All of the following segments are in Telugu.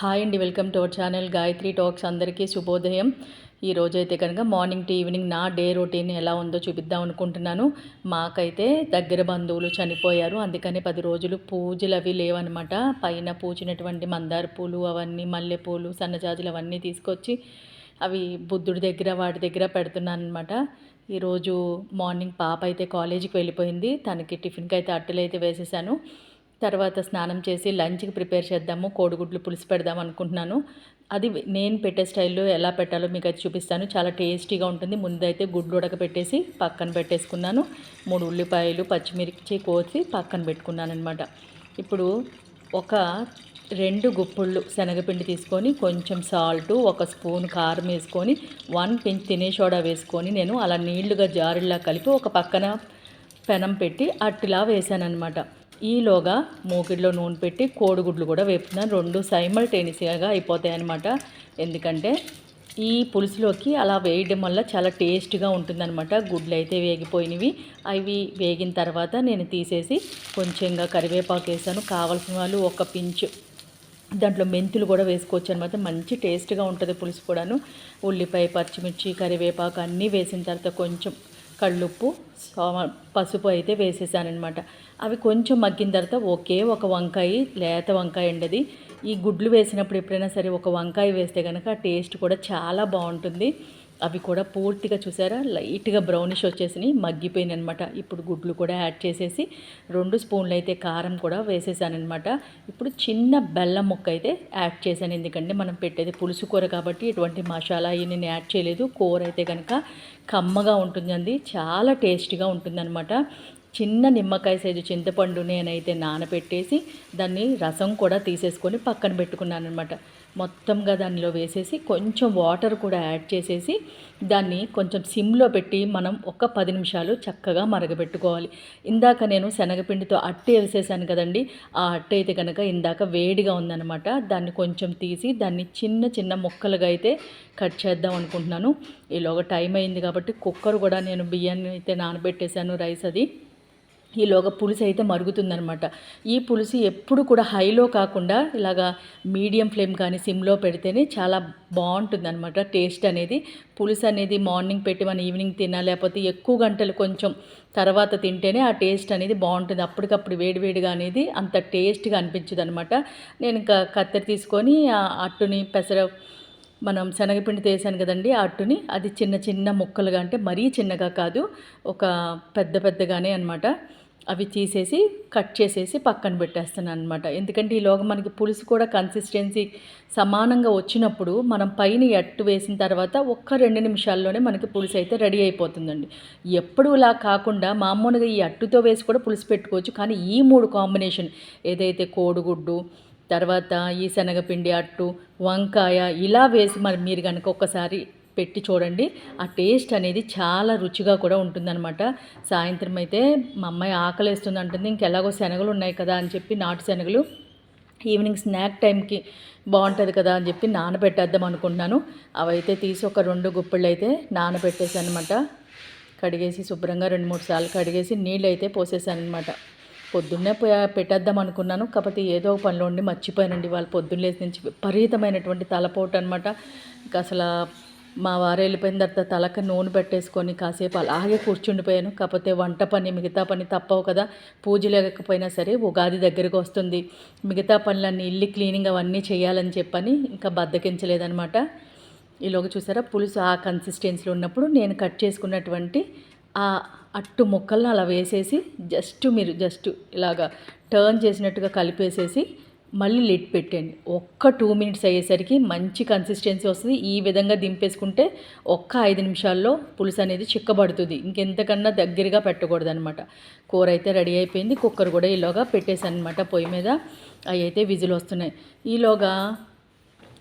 హాయ్ అండి welcome to our channel Gayatri talks అందరికీ శుభోదయం. ఈ రోజైతే కనుక మార్నింగ్ టు ఈవినింగ్ నా డే రొటీన్ ఎలా ఉందో చూపిద్దాం అనుకుంటున్నాను. మాకైతే దగ్గర బంధువులు చనిపోయారు. అందుకని పది రోజులు పూజలు అవి లేవనమాట పైన పూచినటువంటి మందార పూలు అవన్నీ మల్లెపూలు సన్నజాజులు అవన్నీ తీసుకొచ్చి అవి బుద్ధుడి దగ్గర వాటి దగ్గర పెడుతున్నాను అనమాట ఈరోజు మార్నింగ్ పాప అయితే కాలేజీకి వెళ్ళిపోయింది. తనకి టిఫిన్కి అయితే అట్టలు అయితే వేసేసాను. తర్వాత స్నానం చేసి లంచ్కి ప్రిపేర్ చేద్దాము కోడిగుడ్లు పులుసు పెడదాం అనుకుంటున్నాను. అది నేను పెట్టే స్టైల్లో ఎలా పెట్టాలో మీకు అయితే చూపిస్తాను. చాలా టేస్టీగా ఉంటుంది. ముందైతే గుడ్లు ఉడకపెట్టేసి పక్కన పెట్టేసుకున్నాను. మూడు ఉల్లిపాయలు పచ్చిమిర్చి కోసి పక్కన పెట్టుకున్నాను అనమాట ఇప్పుడు ఒక రెండు గుప్పుళ్ళు శనగపిండి తీసుకొని కొంచెం సాల్ట్ ఒక స్పూన్ కారం వేసుకొని వన్ పించ్ తినే సోడా వేసుకొని నేను అలా నీళ్ళుగా జారులా కలిపి ఒక పక్కన పెనం పెట్టి అట్టిలా వేసాను అనమాట ఈలోగా మూకిడిలో నూనె పెట్టి కోడిగుడ్లు కూడా వేపుతున్నాను రెండు సైమల్టేనియస్గా అయిపోతాయి అనమాట ఎందుకంటే ఈ పులుసులోకి అలా వేయడం వల్ల చాలా టేస్ట్గా ఉంటుందన్నమాట. గుడ్లు అయితే వేగిపోయినవి. అవి వేగిన తర్వాత నేను తీసేసి కొంచెంగా కరివేపాకు వేసాను. కావాల్సిన వాళ్ళు ఒక పించ్ దాంట్లో మెంతులు కూడా వేసుకోవచ్చు అనమాట మంచి టేస్ట్గా ఉంటుంది పులుసు కూడాను. ఉల్లిపాయ పచ్చిమిర్చి కరివేపాకు అన్నీ వేసిన తర్వాత కొంచెం కళ్ళుప్పు పసుపు అయితే వేసేసానమాట అవి కొంచెం మగ్గిన తర్వాత ఒకే ఒక వంకాయ లేత వంకాయ ఉండేది. ఈ గుడ్లు వేసినప్పుడు ఎప్పుడైనా సరే ఒక వంకాయ వేస్తే కనుక టేస్ట్ కూడా చాలా బాగుంటుంది. అవి కూడా పూర్తిగా చూసారా? లైట్గా బ్రౌనిష్ వచ్చేసినాయి మగ్గిపోయినాయి అనమాట ఇప్పుడు గుడ్లు కూడా యాడ్ చేసేసి రెండు స్పూన్లు అయితే కారం కూడా వేసేసానమాట ఇప్పుడు చిన్న బెల్లం ముక్క అయితే యాడ్ చేశాను. ఎందుకంటే మనం పెట్టేది పులుసు కూర కాబట్టి ఎటువంటి మసాలా అవి నేను యాడ్ చేయలేదు. కూర అయితే కనుక కమ్మగా ఉంటుందండి. చాలా టేస్టీగా ఉంటుందన్నమాట. చిన్న నిమ్మకాయ సైజు చింతపండు నేనైతే నానబెట్టేసి దాన్ని రసం కూడా తీసేసుకొని పక్కన పెట్టుకున్నాను అనమాట మొత్తంగా దానిలో వేసేసి కొంచెం వాటర్ కూడా యాడ్ చేసేసి దాన్ని కొంచెం సిమ్లో పెట్టి మనం ఒక పది నిమిషాలు చక్కగా మరగబెట్టుకోవాలి. ఇందాక నేను శనగపిండితో అట్టే వేసేసాను కదండి. ఆ అట్ట అయితే కనుక ఇందాక వేడిగా ఉందన్నమాట. దాన్ని కొంచెం తీసి దాన్ని చిన్న చిన్న ముక్కలుగా అయితే కట్ చేద్దాం అనుకుంటున్నాను. ఈలోగా టైం అయింది కాబట్టి కుక్కర్ కూడా నేను బియ్యాన్ని అయితే నానబెట్టేశాను రైస్ అది. ఈలోగా పులుసు అయితే మరుగుతుందనమాట ఈ పులుసు ఎప్పుడు కూడా హైలో కాకుండా ఇలాగా మీడియం ఫ్లేమ్ కానీ సిమ్లో పెడితేనే చాలా బాగుంటుందన్నమాట టేస్ట్ అనేది. పులుసు అనేది మార్నింగ్ పెట్టి మనం ఈవినింగ్ తినా లేకపోతే ఎక్కువ గంటలు కొంచెం తర్వాత తింటేనే ఆ టేస్ట్ అనేది బాగుంటుంది. అప్పటికప్పుడు వేడివేడిగా అనేది అంత టేస్ట్గా అనిపించదు అనమాట నేను ఇంకా కత్తెర తీసుకొని ఆ అట్టుని పెసర మనం శనగపిండి తీసాను కదండి ఆ అట్టుని అది చిన్న చిన్న ముక్కలుగా అంటే మరీ చిన్నగా కాదు ఒక పెద్ద పెద్దగానే అనమాట అవి తీసేసి కట్ చేసేసి పక్కన పెట్టేస్తాను అనమాట ఎందుకంటే ఈలోగా మనకి పులుసు కూడా కన్సిస్టెన్సీ సమానంగా వచ్చినప్పుడు మనం పైన ఎట్టు అట్టు వేసిన తర్వాత ఒక్క రెండు నిమిషాల్లోనే మనకి పులుసు అయితే రెడీ అయిపోతుందండి. ఎప్పుడు ఇలా కాకుండా మామూలుగా ఈ అట్టుతో వేసి కూడా పులుసు పెట్టుకోవచ్చు. కానీ ఈ మూడు కాంబినేషన్ ఏదైతే కోడిగుడ్డు తర్వాత ఈ శనగపిండి అట్టు వంకాయ ఇలా వేసి మరి మీరు కనుక ఒక్కసారి పెట్టి చూడండి. ఆ టేస్ట్ అనేది చాలా రుచిగా కూడా ఉంటుందన్నమాట. సాయంత్రం అయితే మా అమ్మాయి ఆకలేస్తుంది అంటుంది. ఇంకెలాగో శనగలు ఉన్నాయి కదా అని చెప్పి నాటు శనగలు ఈవినింగ్ స్నాక్ టైంకి బాగుంటుంది కదా అని చెప్పి నానబెట్టేద్దాం అనుకుంటున్నాను. అవైతే తీసి ఒక రెండు గుప్పిళ్ళు అయితే నానబెట్టేసాను అనమాట కడిగేసి శుభ్రంగా రెండు మూడు సార్లు కడిగేసి నీళ్ళు అయితే పోసేసాను అనమాట పొద్దున్నే పెట్టేద్దాం అనుకున్నాను. కాకపోతే ఏదో ఒక పనిలో ఉండి మర్చిపోయానండి. వాళ్ళు పొద్దున్న లేచి నుంచి విపరీతమైనటువంటి తలపోటు అనమాట ఇంకా అసలు మా వారు వెళ్ళిపోయిన తర్వాత తలక నూనె పెట్టేసుకొని కాసేపు అలాగే కూర్చుండిపోయాను. కాకపోతే వంట పని మిగతా పని తప్పవు కదా. పూజ లేకపోయినా సరే ఉగాది దగ్గరకు వస్తుంది. మిగతా పనులన్నీ ఇల్లు క్లీనింగ్ అవన్నీ చేయాలని చెప్పని ఇంకా బద్దకించలేదనమాట ఈలోగా చూసారా పులుసు ఆ కన్సిస్టెన్సీలో ఉన్నప్పుడు నేను కట్ చేసుకున్నటువంటి ఆ అట్టు ముక్కలను అలా వేసేసి జస్ట్ మీరు జస్ట్ ఇలాగా టర్న్ చేసినట్టుగా కలిపేసేసి మళ్ళీ లిడ్ పెట్టండి ఒక్క టూ మినిట్స్ అయ్యేసరికి మంచి కన్సిస్టెన్సీ వస్తుంది. ఈ విధంగా దింపేసుకుంటే ఒక్క ఐదు నిమిషాల్లో పులుసు అనేది చిక్కబడుతుంది. ఇంకెంతకన్నా దగ్గరగా పెట్టకూడదు అనమాట కూర అయితే రెడీ అయిపోయింది. కుక్కర్ కూడా ఈలోగా పెట్టేసాను అనమాట పొయ్యి మీద. అవి అయితే విజిల్ వస్తున్నాయి. ఈలోగా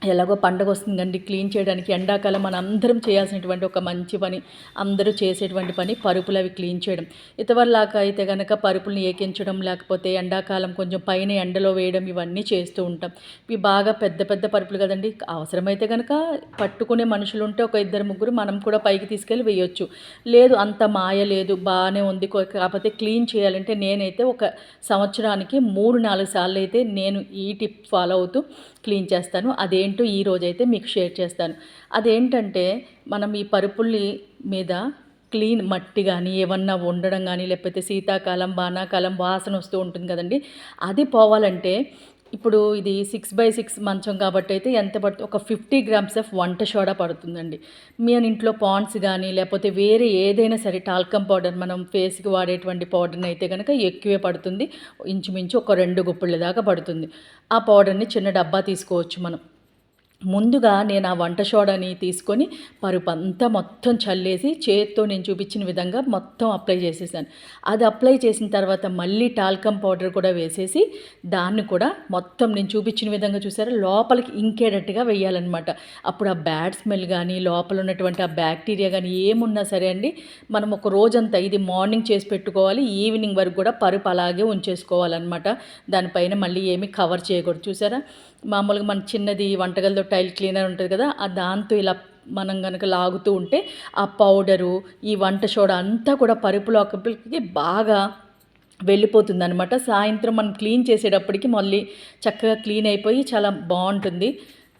ఎలాగో పండగ వస్తుందండి క్లీన్ చేయడానికి ఎండాకాలం మనం అందరం చేయాల్సినటువంటి ఒక మంచి పని అందరూ చేసేటువంటి పని పరుపులు అవి క్లీన్ చేయడం. ఇతవరలాగా అయితే కనుక పరుపులను ఏకించడం లేకపోతే ఎండాకాలం కొంచెం పైన ఎండలో వేయడం ఇవన్నీ చేస్తూ ఉంటాం. ఇవి బాగా పెద్ద పెద్ద పరుపులు కదండి. అవసరమైతే కనుక పట్టుకునే మనుషులు ఉంటే ఒక ఇద్దరు ముగ్గురు మనం కూడా పైకి తీసుకెళ్ళి వేయొచ్చు. లేదు అంత మాయ లేదు బాగానే ఉంది కాకపోతే క్లీన్ చేయాలంటే నేనైతే ఒక సంవత్సరానికి మూడు నాలుగు సార్లు అయితే నేను ఈ టిప్ ఫాలో అవుతూ క్లీన్ చేస్తాను. అదే అదేంటో ఈ రోజైతే మీకు షేర్ చేస్తాను. అదేంటంటే మనం ఈ పరుపుల్ని మీద క్లీన్ మట్టి కానీ ఏమన్నా ఉండడం కానీ లేకపోతే శీతాకాలం వానాకాలం వాసన వస్తూ ఉంటుంది కదండి. అది పోవాలంటే ఇప్పుడు ఇది సిక్స్ బై సిక్స్ మంచం కాబట్టి అయితే ఎంత పడుతుంది ఒక ఫిఫ్టీ గ్రామ్స్ ఆఫ్ వంట సోడా పడుతుందండి. మీ ఇంట్లో పాండ్స్ కానీ లేకపోతే వేరే ఏదైనా సరే టాల్కమ్ పౌడర్ మనం ఫేస్కి వాడేటువంటి పౌడర్ని అయితే కనుక ఎక్కువే పడుతుంది. ఇంచుమించు ఒక రెండు గుప్పిళ్ళ దాకా పడుతుంది. ఆ పౌడర్ని చిన్న డబ్బా తీసుకోవచ్చు మనం. ముందుగా నేను ఆ వంట సోడాని తీసుకొని పరుపు అంతా మొత్తం చల్లేసి చేత్తో నేను చూపించిన విధంగా మొత్తం అప్లై చేసేసాను. అది అప్లై చేసిన తర్వాత మళ్ళీ టాల్కమ్ పౌడర్ కూడా వేసేసి దాన్ని కూడా మొత్తం నేను చూపించిన విధంగా చూసారా? లోపలికి ఇంకేటట్టుగా వేయాలన్నమాట. అప్పుడు ఆ బ్యాడ్ స్మెల్ కానీ లోపల ఉన్నటువంటి ఆ బ్యాక్టీరియా కానీ ఏమున్నా సరే అండి మనం ఒక రోజంతా ఇది మార్నింగ్ చేసి పెట్టుకోవాలి ఈవినింగ్ వరకు కూడా పరుపు అలాగే ఉంచేసుకోవాలన్నమాట. దానిపైన మళ్ళీ ఏమీ కవర్ చేయకూడదు. చూసారా? మామూలుగా మన చిన్నది వంటగదిలో టైల్ క్లీనర్ ఉంటుంది కదా ఆ దాంతో ఇలా మనం కనుక లాగుతూ ఉంటే ఆ పౌడరు ఈ వంట సోడా అంతా కూడా పరుపులోకి బాగా వెళ్ళిపోతుంది అనమాట సాయంత్రం మనం క్లీన్ చేసేటప్పటికి మళ్ళీ చక్కగా క్లీన్ అయిపోయి చాలా బాగుంటుంది.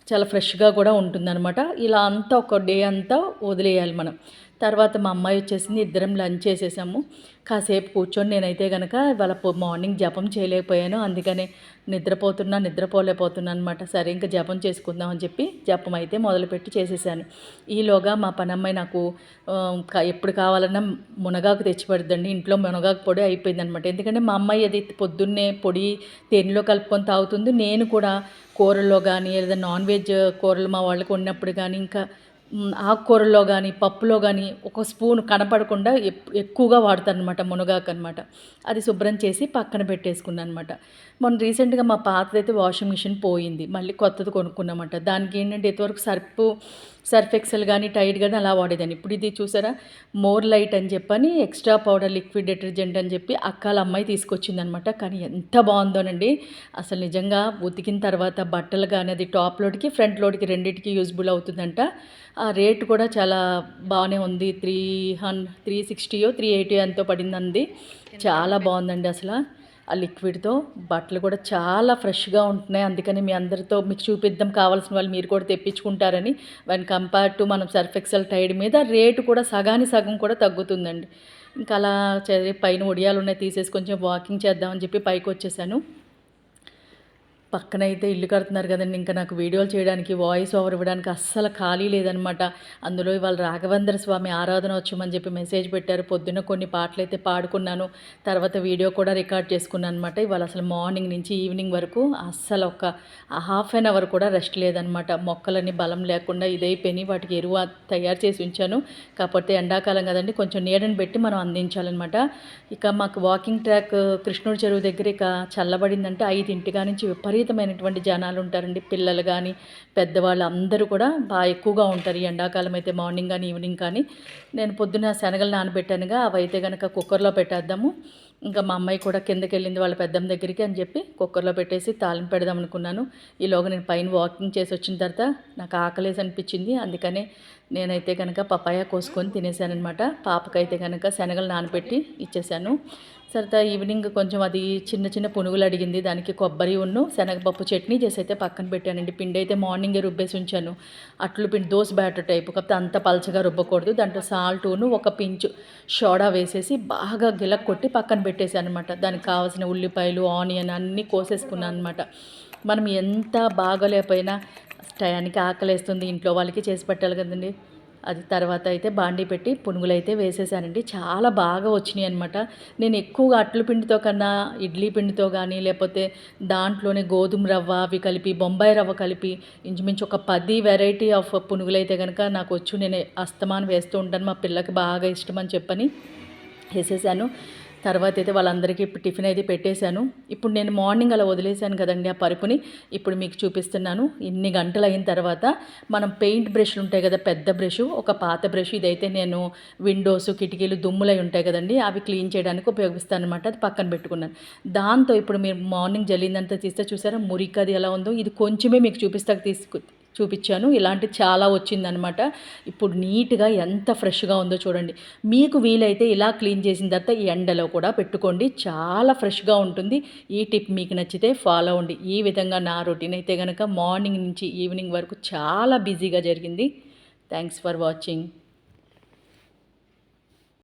చాలా ఫ్రెష్గా కూడా ఉంటుందన్నమాట. ఇలా అంతా ఒక డే అంతా వదిలేయాలి మనం. తర్వాత మా అమ్మాయి వచ్చేసింది ఇద్దరం లంచ్ చేసేసాము. కాసేపు కూర్చొని నేనైతే కనుక ఇవాళ పొ- మార్నింగ్ జపం చేయలేకపోయాను. అందుకనే నిద్రపోతున్నా నిద్రపోలేకపోతున్నా అనమాట సరే ఇంకా జపం చేసుకుందాం అని చెప్పి జపం అయితే మొదలుపెట్టి చేసేసాను. ఈలోగా మా పనమ్మాయి నాకు ఎప్పుడు కావాలన్నా మునగాకు తెచ్చి ఇంట్లో మునగాకు పొడి అయిపోయింది అనమాట ఎందుకంటే మా అమ్మాయి అది పొద్దున్నే పొడి తేనెలో కలుపుకొని తాగుతుంది. నేను కూడా కూరల్లో కానీ లేదా నాన్ వెజ్ కూరలు మా వాళ్ళకి ఉన్నప్పుడు కానీ ఇంకా ఆకుకూరల్లో కానీ పప్పులో కానీ ఒక స్పూన్ కనపడకుండా ఎక్కువగా వాడతాను అనమాట మునగాకు అనమాట అది శుభ్రం చేసి పక్కన పెట్టేసుకున్నాను అనమాట మొన్న రీసెంట్గా మా పాతదైతే వాషింగ్ మిషన్ పోయింది మళ్ళీ కొత్తది కొనుక్కున్నామంట. దానికి ఏంటంటే ఇంతవరకు సర్పు సర్ఫ్ ఎక్సెల్ కానీ టైడ్ కానీ అలా వాడేదాన్ని. ఇప్పుడు ఇది చూసారా? మోర్ లైట్ అని చెప్పని ఎక్స్ట్రా పౌడర్ లిక్విడ్ డిటర్జెంట్ అని చెప్పి అక్కాల అమ్మాయి తీసుకొచ్చిందనమాట కానీ ఎంత బాగుందోనండి. అసలు నిజంగా ఉతికిన తర్వాత బట్టలు కానీ అది టాప్ లోడ్కి ఫ్రంట్ లోడ్కి రెండింటికి యూజ్బుల్ అవుతుందంట. రేట్ కూడా చాలా బాగానే ఉంది. త్రీ హన్ త్రీ సిక్స్టీయో త్రీ ఎయిటీ ఎంతో పడిందండి. చాలా బాగుందండి? అసలు ఆ లిక్విడ్తో. బట్టలు కూడా చాలా ఫ్రెష్గా ఉంటున్నాయి. అందుకని మీ అందరితో మీకు చూపిద్దాం. కావాల్సిన వాళ్ళు మీరు కూడా తెప్పించుకుంటారని. వన్ కంపేర్ టు మనం సర్ఫ్ ఎక్సెల్ టైడ్ మీద రేటు కూడా సగాని సగం కూడా తగ్గుతుందండి. ఇంకా అలా పైన ఒడియాలు ఉన్నాయి. తీసేసి కొంచెం వాకింగ్ చేద్దామని చెప్పి పైకి వచ్చేసాను. పక్కన అయితే ఇల్లు కడుతున్నారు కదండి. ఇంకా నాకు వీడియోలు చేయడానికి వాయిస్ ఓవర్ ఇవ్వడానికి అస్సలు ఖాళీ లేదనమాట అందులో ఇవాళ రాఘవేంద్ర స్వామి ఆరాధన వచ్చామని చెప్పి మెసేజ్ పెట్టారు. పొద్దున్న కొన్ని పాటలు అయితే పాడుకున్నాను. తర్వాత వీడియో కూడా రికార్డ్ చేసుకున్నాను అనమాట ఇవాళ అసలు మార్నింగ్ నుంచి ఈవినింగ్ వరకు అస్సలు ఒక హాఫ్ అన్ అవర్ కూడా రెస్ట్ లేదనమాట మొక్కలన్నీ బలం లేకుండా ఇదైపోయినాయి వాటికి ఎరువు తయారు చేసి ఉంచాను. కాకపోతే ఎండాకాలం కదండి కొంచెం నీడని పెట్టి మనం అందించాలన్నమాట. ఇక మాకు వాకింగ్ ట్రాక్ కృష్ణుడి చెరువు దగ్గర ఇక చల్లబడిందంటే ఐదింటిగా నుంచి విపరీతమైనటువంటి జనాలు ఉంటారండి. పిల్లలు కానీ పెద్దవాళ్ళు అందరూ కూడా బాగా ఎక్కువగా ఉంటారు. ఈ ఎండాకాలం అయితే మార్నింగ్ కానీ ఈవినింగ్ కానీ. నేను పొద్దున శనగలు నానబెట్టానుగా అవి అయితే కనుక కుక్కర్లో పెట్టేద్దాము. ఇంకా మా అమ్మాయి కూడా కిందకి వెళ్ళింది వాళ్ళ పెద్దమ్మ దగ్గరికి అని చెప్పి కుక్కర్లో పెట్టేసి తాలింపు పెడదాం అనుకున్నాను. ఈలోగా నేను పైన వాకింగ్ చేసి వచ్చిన తర్వాత నాకు ఆకలేసి అనిపించింది. అందుకనే నేనైతే కనుక పపాయ కోసుకొని తినేసానమాట పాపకైతే కనుక శనగలు నానబెట్టి ఇచ్చేసాను. సరితా ఈవినింగ్ కొంచెం అది చిన్న చిన్న పునుగులు అడిగింది. దానికి కొబ్బరి ఉన్ను శనగపప్పు చట్నీ చేసి అయితే పక్కన పెట్టానండి. పిండి అయితే మార్నింగే రుబ్బేసి ఉంచాను. అట్లు పిండి దోశ బ్యాటర్ టైపు. కాకపోతే అంత పలచగా రుబ్బకూడదు. దాంట్లో సాల్టును ఒక పించు షోడా వేసేసి బాగా గిలక్ కొట్టి పక్కన పెట్టేసాను అనమాట దానికి కావాల్సిన ఉల్లిపాయలు ఆనియన్ అన్నీ కోసేసుకున్నాను అనమాట మనం ఎంత బాగోలేకపోయినా టయానికి ఆకలేస్తుంది. ఇంట్లో వాళ్ళకి చేసి పెట్టాలి కదండి. అది తర్వాత అయితే బాండీ పెట్టి పునుగులు అయితే వేసేసానండి. చాలా బాగా వచ్చినాయి అనమాట నేను ఎక్కువగా అట్ల పిండితో కన్నా ఇడ్లీ పిండితో కానీ లేకపోతే దాంట్లోనే గోధుమ రవ్వ అవి కలిపి బొంబాయి రవ్వ కలిపి ఇంచుమించు ఒక పది వెరైటీ ఆఫ్ పునుగులు అయితే కనుక నాకు వచ్చు. నేను అస్తమానం వేస్తూ ఉంటాను. మా పిల్లకి బాగా ఇష్టం అని చెప్పని వేసేసాను. తర్వాత అయితే వాళ్ళందరికీ ఇప్పుడు టిఫిన్ అయితే పెట్టేశాను. ఇప్పుడు నేను మార్నింగ్ అలా వదిలేశాను కదండి ఆ పరుపుని. ఇప్పుడు మీకు చూపిస్తున్నాను. ఇన్ని గంటలు అయిన తర్వాత మనం పెయింట్ బ్రష్లు ఉంటాయి కదా పెద్ద బ్రష్ ఒక పాత బ్రష్. ఇదైతే నేను విండోస్ కిటికీలు దుమ్ములై ఉంటాయి కదండి. అవి క్లీన్ చేయడానికి ఉపయోగిస్తాను అనమాట అది పక్కన పెట్టుకున్నాను. దాంతో ఇప్పుడు మీరు మార్నింగ్ జల్లిందంతా తీస్తే చూసారా? మురికి అది ఎలా ఉందో? ఇది కొంచెమే మీకు చూపిస్తాక తీసుకు చూపించాను. ఇలాంటి చాలా వచ్చిందనమాట ఇప్పుడు నీట్గా ఎంత ఫ్రెష్గా ఉందో చూడండి. మీకు వీలైతే ఇలా క్లీన్ చేసిన తర్వాత ఈ ఎండలో కూడా పెట్టుకోండి. చాలా ఫ్రెష్గా ఉంటుంది. ఈ టిప్ మీకు నచ్చితే ఫాలో అవ్వండి. ఈ విధంగా నా రొటీన్ అయితే కనుక మార్నింగ్ నుంచి ఈవినింగ్ వరకు చాలా బిజీగా జరిగింది. Thanks for watching.